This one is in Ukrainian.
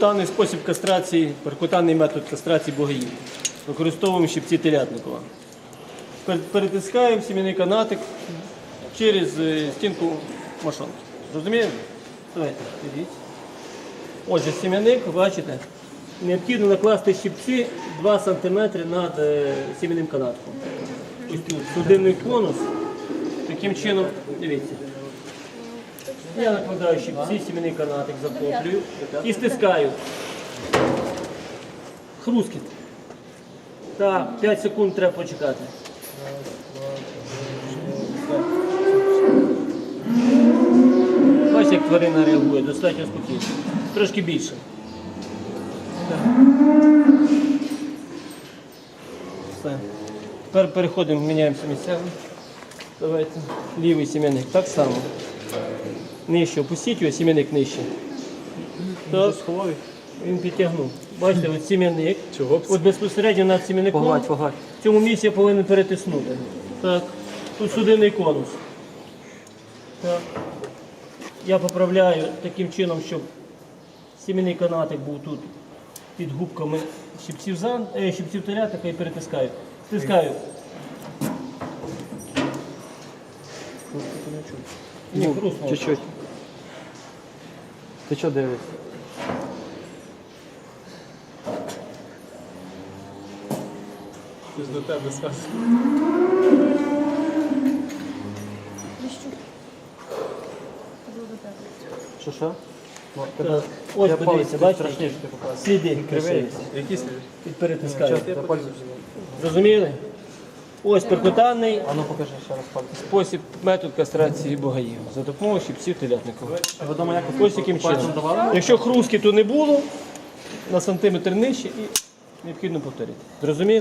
Даний спосіб кастрації, перкутанний метод кастрації богоїв. Використовуємо щипці телятникова. Перетискаємо сімейний канатик через е, стінку машинки. Розумієте? Давайте, підіть. Отже, сім'яник, бачите, необхідно накласти щипці 2 см над е, сімейним канатком. Судинний конус. Таким чином, дивіться. Я накладаю щипці, сімейний канатик затоплюю і стискаю. Хрускіт. Так, 5 секунд треба почекати. Бачите, як тварина реагує, достатньо спокійно. Трошки більше. Все. Тепер переходимо, міняємося місцями. Давайте. Лівий сім'яник. Так само. Нижче опустіть його, сім'яник нижче. Так. Він підтягнув. Бачите, от сім'яник. Чого б це? От безпосередньо над сім'яником. Погладь, погладь. В цьому місці я повинен перетиснути. Так. Тут судинний конус. Так. Я поправляю таким чином, щоб сімейний канатик був тут під губками щипців, зан, е, щипців телятика і перетискаю. Стискаю. Ні, хрустнуло. Чуть-чуть. Ти що дивишся? Щось до тебе тебе. Що що? Так. Ось Я подивіться, палець бачите, страшніше ти показуєш. сліди Кривий. кривий. Які слід? Під перетискаю. Я пальцем. Зрозуміли? Ось А ну покажи ще раз пальцем. спосіб, метод кастрації богаїв за допомогою щипців телятникова. Ви дома як Ось яким чином. Якщо хрустки, то не було, на сантиметр нижче і необхідно повторити. Зрозуміли?